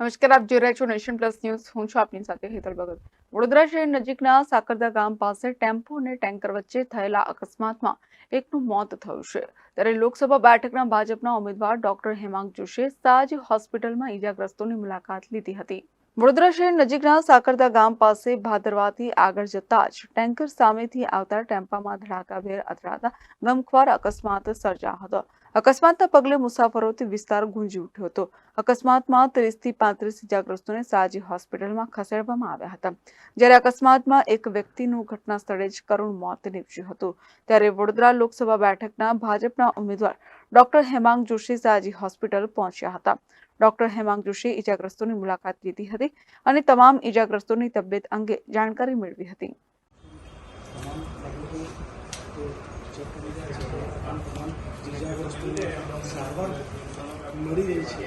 નમસ્કાર, આપ જોઈ રહ્યા છો નેશન પ્લસ ન્યૂઝ. હું છું આપની સાથે હેતલ ભગત. વડોદરા શહેર નજીકના સાકરદા ગામ પાસે ટેમ્પો અને ટેન્કર વચ્ચે થયેલા અકસ્માતમાં એકનું મોત થયું છે. ત્યારે લોકસભા બેઠકના ભાજપના ઉમેદવાર ડોક્ટર હેમાંગ જોશીએ સાજ હોસ્પિટલમાં ઈજાગ્રસ્તોની મુલાકાત લીધી હતી. વડોદરા શહેર નજીકના સાકરદા ગામ પાસે ભાદરવાથી આગળ જતા જ ટેન્કર સામેથી આવતા ટેમ્પામાં ધડાકાભેર અથડાતા ગમખ્વાર અકસ્માત સર્જાયો હતો. અકસ્માતના પગલે મુસાફરોથી વિસ્તાર ગુંજી ઉઠ્યો હતો. અકસ્માતમાં ત્રીસથી પાંત્રીસ ઇજાગ્રસ્તોને સાજી હોસ્પિટલમાં ખસેડવામાં આવ્યા હતા. જ્યારે અકસ્માતમાં એક વ્યક્તિનું ઘટના સ્થળે જ કરુણ મોત નીપજ્યું હતું. ત્યારે વડોદરા લોકસભા બેઠકના ભાજપના ઉમેદવાર ડોક્ટર હેમાંગ જોશી સાજી હોસ્પિટલ પહોંચ્યા હતા. ડોક્ટર હેમાંગ જોશીએ ઇજાગ્રસ્તોની મુલાકાત લીધી હતી અને તમામ ઇજાગ્રસ્તોની તબિયત અંગે જાણકારી મેળવી હતી. મળી રહી છે.